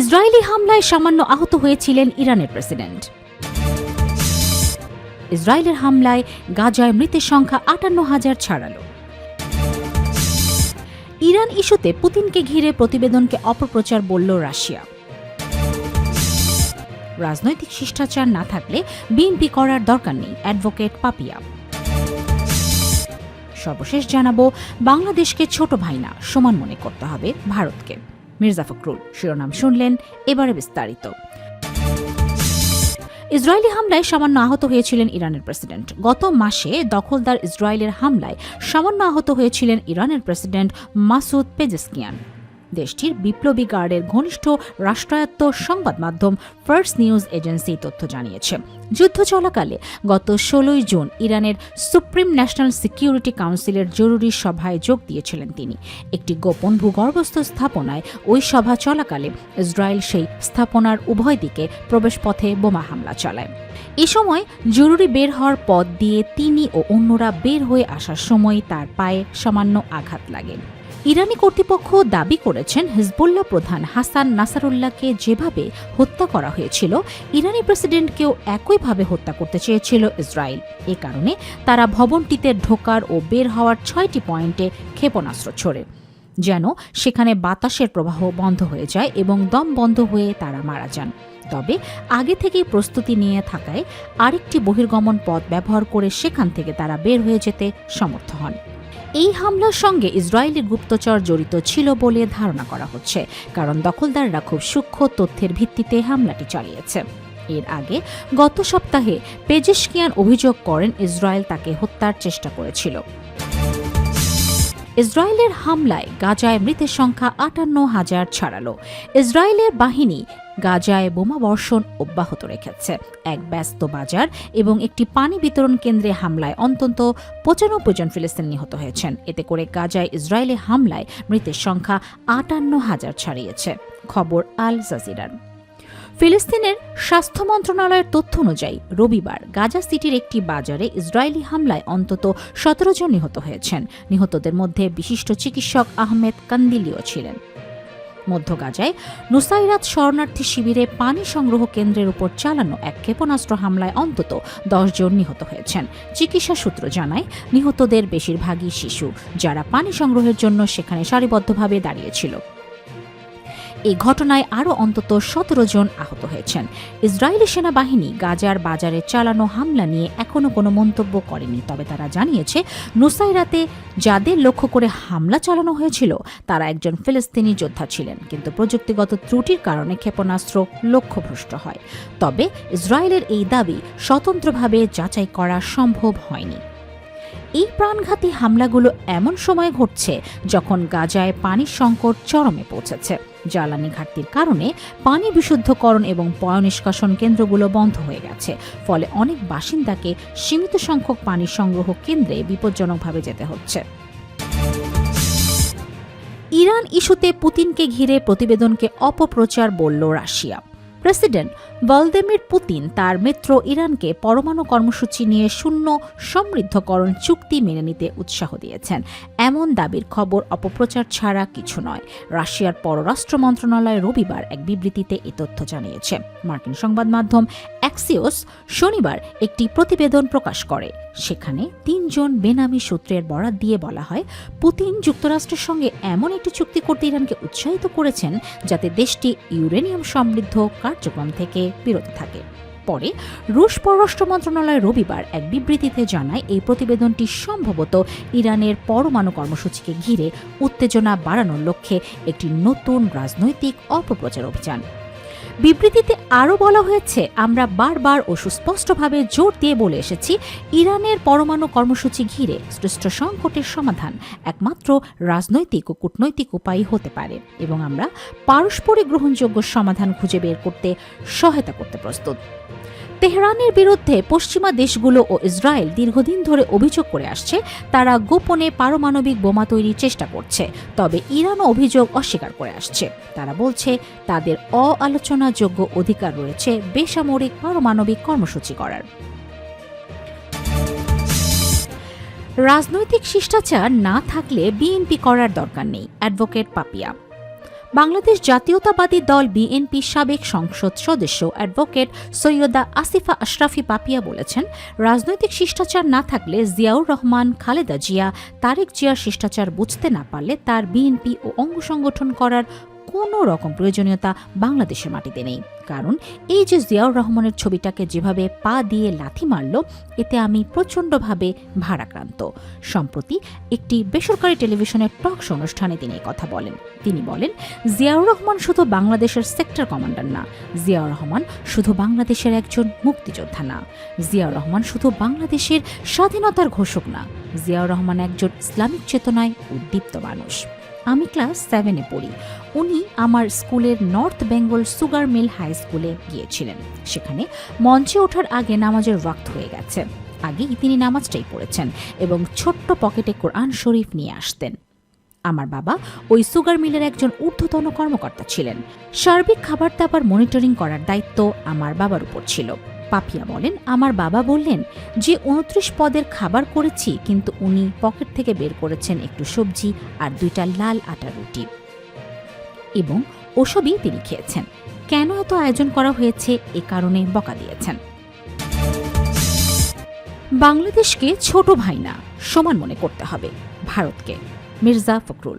Israeli হামলায় সামান্য আহত হয়েছিলেন ইরানের প্রেসিডেন্ট। ইসরায়েলের হামলায় গাজায় মৃতের সংখ্যা আটান্ন হাজার ছাড়ালো। ইরান ইস্যুতে পুতিনকে ঘিরে প্রতিবেদনকে অপপ্রচার বলল রাশিয়া। রাজনৈতিক শিষ্টাচার না থাকলে বিএনপি করার দরকার নেই, অ্যাডভোকেট পাপিয়া। সর্বশেষ জানাব, বাংলাদেশকে ছোট ভাই না সমান মনে করতে হবে ভারতকে। মির্জা ফখরুল। শিরোনাম শুনলেন, এবারে বিস্তারিত। ইসরায়েলি হামলায় সামান্য আহত হয়েছিলেন ইরানের প্রেসিডেন্ট। গত মাসে দখলদার ইসরায়েলের হামলায় সামান্য আহত হয়েছিলেন ইরানের প্রেসিডেন্ট মাসুদ পেজেসকিয়ান। দেশটির বিপ্লবী গার্ডের ঘনিষ্ঠ রাষ্ট্রায়ত্ত সংবাদ মাধ্যম ফার্স্ট নিউজ এজেন্সি তথ্য জানিয়েছে। যুদ্ধ চলাকালে গত ষোলোই জুন ইরানের সুপ্রিম ন্যাশনাল সিকিউরিটি কাউন্সিলের জরুরি সভায় যোগ দিয়েছিলেন তিনি। একটি গোপন ভূগর্ভস্থ স্থাপনায় ওই সভা চলাকালে ইসরায়েল সেই স্থাপনার উভয় দিকে প্রবেশপথে বোমা হামলা চালায়। এ সময় জরুরি বের হওয়ার পথ দিয়ে তিনি ও অন্যরা বের হয়ে আসার সময় তার পায়ে সামান্য আঘাত লাগে। ইরানি কর্তৃপক্ষ দাবি করেছেন হিজবুল্লাহ প্রধান হাসান নাসারুল্লাহকে যেভাবে হত্যা করা হয়েছিল, ইরানি প্রেসিডেন্টকেও একইভাবে হত্যা করতে চেয়েছিল ইসরায়েল। এ কারণে তারা ভবনটিতে ঢোকার ও বের হওয়ার ছয়টি পয়েন্টে ক্ষেপণাস্ত্র ছোড়ে, যেন সেখানে বাতাসের প্রবাহ বন্ধ হয়ে যায় এবং দম বন্ধ হয়ে তারা মারা যান। তবে আগে থেকেই প্রস্তুতি নিয়ে থাকায় আরেকটি বহির্গমন পথ ব্যবহার করে সেখান থেকে তারা বের হয়ে যেতে সমর্থ হন। এই হামলার সঙ্গে ইসরায়েলি গুপ্তচর জড়িত ছিল বলে ধারণা করা হচ্ছে, কারণ দখলদাররা খুব সূক্ষ্ম তথ্যের ভিত্তিতে হামলাটি চালিয়েছে। এর আগে গত সপ্তাহে পেজেশকিয়ান অভিযোগ করেন ইসরায়েল তাকে হত্যার চেষ্টা করেছিল। ইসরায়েলের হামলায় গাজায় মৃতের সংখ্যা আটান্ন হাজার ছাড়ালো। ইসরায়েলের বাহিনী গাজায় বোমা বর্ষণ অব্যাহত রেখেছে। এক ব্যস্ত বাজার এবং একটি পানি বিতরণ কেন্দ্রে হামলায় অন্তত পঁচানব্বই জন ফিলিস্তিন নিহত হয়েছেন। এতে করে গাজায় ইসরায়েলি হামলায় মৃতের সংখ্যা আটান্ন হাজার ছাড়িয়েছে। খবর আল জাজিরার। ফিলিস্তিনের স্বাস্থ্য মন্ত্রণালয়ের তথ্য অনুযায়ী রবিবার গাজা সিটির একটি বাজারে ইসরায়েলি হামলায় অন্তত সতেরো জন নিহত হয়েছেন। নিহতদের মধ্যে বিশিষ্ট চিকিৎসক আহমেদ কান্দিলিও ছিলেন। মধ্য গাজায় নুসাইরাত শরণার্থী শিবিরে পানি সংগ্রহ কেন্দ্রের উপর চালানো এক ক্ষেপণাস্ত্র হামলায় অন্তত দশ জন নিহত হয়েছেন। চিকিৎসা সূত্র জানায়, নিহতদের বেশিরভাগই শিশু, যারা পানি সংগ্রহের জন্য সেখানে সারিবদ্ধভাবে দাঁড়িয়েছিল এই ঘটনায় আরও অন্তত সতেরো জন আহত হয়েছেন। ইসরায়েলি সেনাবাহিনী গাজার বাজারে চালানো হামলা নিয়ে এখনও কোনো মন্তব্য করেনি, তবে তারা জানিয়েছে, নুসাইরাতে যাদের লক্ষ্য করে হামলা চালানো হয়েছিল, তারা একজন ফিলিস্তিনি যোদ্ধা ছিলেন, কিন্তু প্রযুক্তিগত ত্রুটির কারণে ক্ষেপণাস্ত্র লক্ষ্যভ্রষ্ট হয়। তবে ইসরায়েলের এই দাবি স্বতন্ত্রভাবে যাচাই করা সম্ভব হয়নি। এই প্রাণঘাতী হামলাগুলো এমন সময় ঘটছে যখন গাজায় পানির সংকট চরমে পৌঁছেছে। জ্বালানি ঘাটতির কারণে পানি বিশুদ্ধকরণ এবং পয় নিষ্কাশন কেন্দ্রগুলো বন্ধ হয়ে গেছে। ফলে অনেক বাসিন্দাকে সীমিত সংখ্যক পানি সংগ্রহ কেন্দ্রে বিপজ্জনকভাবে যেতে হচ্ছে। ইরান ইস্যুতে পুতিনকে ঘিরে প্রতিবেদনকে অপপ্রচার বলল রাশিয়া। প্রেসিডেন্ট ভলদেমির পুতিন তার মিত্র ইরানকে পরমাণু কর্মসূচি নিয়ে শূন্য সমৃদ্ধকরণ চুক্তি মেনে নিতে উৎসাহ দিয়েছেন। এমন দাবির খবর অপপ্রচার ছাড়া কিছু নয়। রাশিয়ার পররাষ্ট্র মন্ত্রণালয় রবিবার এক বিবৃতিতে এ তথ্য জানিয়েছে। মার্কিন সংবাদ মাধ্যম অ্যাক্সিওস শনিবার একটি প্রতিবেদন প্রকাশ করে। সেখানে তিনজন বেনামি সূত্রের বরাত দিয়ে বলা হয়, পুতিন যুক্তরাষ্ট্রের সঙ্গে এমন একটি চুক্তি করতে ইরানকে উৎসাহিত করেছেন যাতে দেশটি ইউরেনিয়াম সমৃদ্ধ কার্যক্রম থেকে বিরত থাকে। পরে রুশ পররাষ্ট্র মন্ত্রণালয় রবিবার এক বিবৃতিতে জানায়, এই প্রতিবেদনটি সম্ভবত ইরানের পরমাণু কর্মসূচিকে ঘিরে উত্তেজনা বাড়ানোর লক্ষ্যে একটি নতুন রাজনৈতিক অপপ্রচার অভিযান। বিবৃতিতে আরও বলা হয়েছে, আমরা বারবার ও সুস্পষ্টভাবে জোর দিয়ে বলে এসেছি, ইরানের পরমাণু কর্মসূচি ঘিরে সৃষ্ট সংকটের সমাধান একমাত্র রাজনৈতিক ও কূটনৈতিক উপায় হতে পারে এবং আমরা পারস্পরিক গ্রহণযোগ্য সমাধান খুঁজে বের করতে সহায়তা করতে প্রস্তুত। তেহরানের বিরুদ্ধে পশ্চিমা দেশগুলো ও ইসরায়েল দীর্ঘদিন ধরে অভিযোগ করে আসছে, তারা গোপনে পারমাণবিক বোমা তৈরির চেষ্টা করছে, তবে ইরানও অভিযোগ অস্বীকার করে আসছে। তারা বলছে, তাদের অআলোচনাযোগ্য অধিকার রয়েছে বেসামরিক পারমাণবিক কর্মসূচি করার। রাজনৈতিক শিষ্টাচার না থাকলে বিএনপি করার দরকার নেই, অ্যাডভোকেট পাপিয়া। বাংলাদেশ জাতীয়তাবাদী দল বিএনপি সাবেক সংসদ সদস্য অ্যাডভোকেট সৈয়দা আসিফা আশরাফি পাপিয়া বলেছেন, রাজনৈতিক শিষ্টাচার না থাকলে জিয়াউর রহমান, খালেদা জিয়া, তারেক জিয়ার শিষ্টাচার বুঝতে না পারলে তার বিএনপি ও অঙ্গ সংগঠন করার কোনো রকম প্রয়োজনীয়তা বাংলাদেশের মাটিতে নেই। কারণ এই যে জিয়াউর রহমানের ছবিটাকে যেভাবে পা দিয়ে লাথি মারল, এতে আমি প্রচণ্ডভাবে ভারাক্রান্ত। সম্প্রতি একটি বেসরকারি টেলিভিশনের টক অনুষ্ঠানে তিনি কথা বলেন। তিনি বলেন, জিয়াউর রহমান শুধু বাংলাদেশের সেক্টর কমান্ডার না, জিয়াউর রহমান শুধু বাংলাদেশের একজন মুক্তিযোদ্ধা না। জিয়াউর রহমান শুধু বাংলাদেশের স্বাধীনতার ঘোষক না, জিয়াউর রহমান একজন ইসলামিক চেতনায় উদ্দীপ্ত মানুষ। আমি ক্লাস সেভেনে পড়ি। উনি আমার স্কুলের north Bengal sugar mill high স্কুলে গিয়েছিলেন। সেখানে মঞ্চে ওঠার আগে নামাজের ওয়াক্ত হয়ে গেছে। আগেই তিনি নামাজটাই পড়েছেন এবং ছোট্ট পকেটে কোরআন শরীফ নিয়ে আসতেন। আমার বাবা ওই সুগার মিলের একজন ঊর্ধ্বতন কর্মকর্তা ছিলেন। সার্বিক খাবার দাবার মনিটরিং করার দায়িত্ব আমার বাবার উপর ছিল। পাপিয়া বলেন, আমার বাবা বললেন যে, উনত্রিশ পদের খাবার করেছি, কিন্তু উনি পকেট থেকে বের করেছেন একটু সবজি আর দুইটা লাল আটা রুটি। এবং ওসবই তিনি খেয়েছেন। কেন এত আয়োজন করা হয়েছে? এ কারণে বকা দিয়েছেন। বাংলাদেশকে ছোট ভাই না, সমান মনে করতে হবে ভারতকে। মির্জা ফখরুল।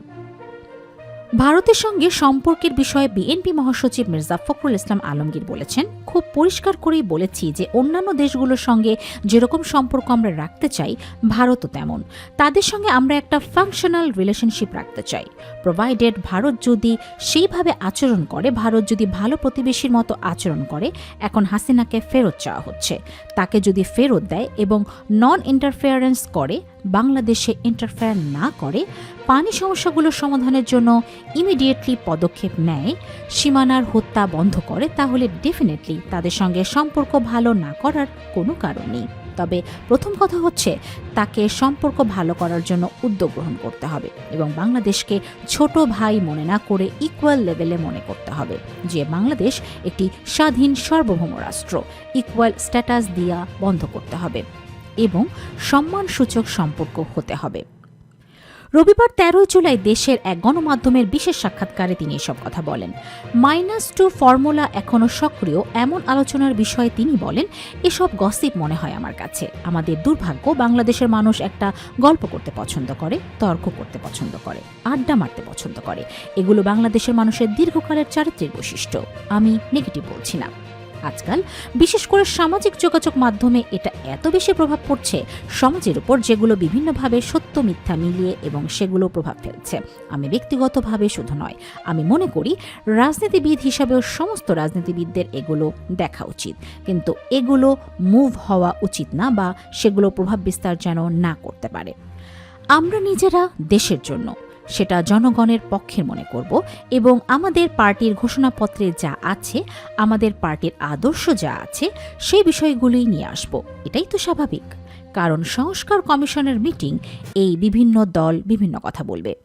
ভারতের সঙ্গে সম্পর্কের বিষয়ে বিএনপি মহাসচিব মির্জা ফখরুল ইসলাম আলমগীর বলেছেন, খুব পরিষ্কার করেই বলেছি যে অন্যান্য দেশগুলোর সঙ্গে যেরকম সম্পর্ক আমরা রাখতে চাই, ভারতও তেমন। তাদের সঙ্গে আমরা একটা ফাংশনাল রিলেশনশিপ রাখতে চাই। প্রোভাইডেড ভারত যদি সেইভাবে আচরণ করে, ভারত যদি ভালো প্রতিবেশীর মতো আচরণ করে, এখন হাসিনাকে ফেরত চাওয়া হচ্ছে। তাকে যদি ফেরত দেয় এবং নন ইন্টারফেয়ারেন্স করে বাংলাদেশে ইন্টারফেয়ার না করে পানি সমস্যাগুলোর সমাধানের জন্য ইমিডিয়েটলি পদক্ষেপ নেয়, সীমানার হত্যা বন্ধ করে, তাহলে ডেফিনেটলি তাদের সঙ্গে সম্পর্ক ভালো না করার কোনো কারণ নেই। তবে প্রথম কথা হচ্ছে, তাকে সম্পর্ক ভালো করার জন্য উদ্যোগ গ্রহণ করতে হবে এবং বাংলাদেশকে ছোট ভাই মনে না করে ইকুয়াল লেভেলে মনে করতে হবে, যে বাংলাদেশ একটি স্বাধীন সার্বভৌম রাষ্ট্র ইকুয়াল স্ট্যাটাস দিয়া বন্ধ করতে হবে। এবং সম্মানসূচক সম্পর্ক হতে হবে। রবিবার তেরোই জুলাই দেশের এক গণমাধ্যমের বিশেষ সাক্ষাৎকারে তিনি এসব কথা বলেন। মাইনাস টু ফর্মুলা এখনও সক্রিয়, এমন আলোচনার বিষয়ে তিনি বলেন, এসব গসিপ মনে হয় আমার কাছে। আমাদের দুর্ভাগ্য, বাংলাদেশের মানুষ একটা গল্প করতে পছন্দ করে, তর্ক করতে পছন্দ করে, আড্ডা মারতে পছন্দ করে। এগুলো বাংলাদেশের মানুষের দীর্ঘকালের চারিত্রিক বৈশিষ্ট্য। আমি নেগেটিভ বলছি না। আজকাল, বিশেষ করে সামাজিক যোগাযোগ মাধ্যমে এটা এত বেশি প্রভাব পড়ছে, সমাজের উপর যেগুলো বিভিন্নভাবে সত্য মিথ্যা মিলিয়ে এবং সেগুলো প্রভাব ফেলছে। আমি ব্যক্তিগতভাবে শুধু নয়, আমি মনে করি রাজনীতিবিদ হিসাবেও সমস্ত রাজনীতিবিদদের এগুলো দেখা উচিত। কিন্তু এগুলো মুভ হওয়া উচিত না বা সেগুলো প্রভাব বিস্তার যেন না করতে পারে। আমরা নিজেরা দেশের জন্য সেটা জনগণের পক্ষের মনে করব এবং আমাদের পার্টির ঘোষণাপত্রে যা আছে, আমাদের পার্টির আদর্শ যা আছে, সেই বিষয়গুলি নিয়ে আসব। এটাই তো স্বাভাবিক। কারণ সংস্কার কমিশনের মিটিং এই বিভিন্ন দল বিভিন্ন কথা বলবে।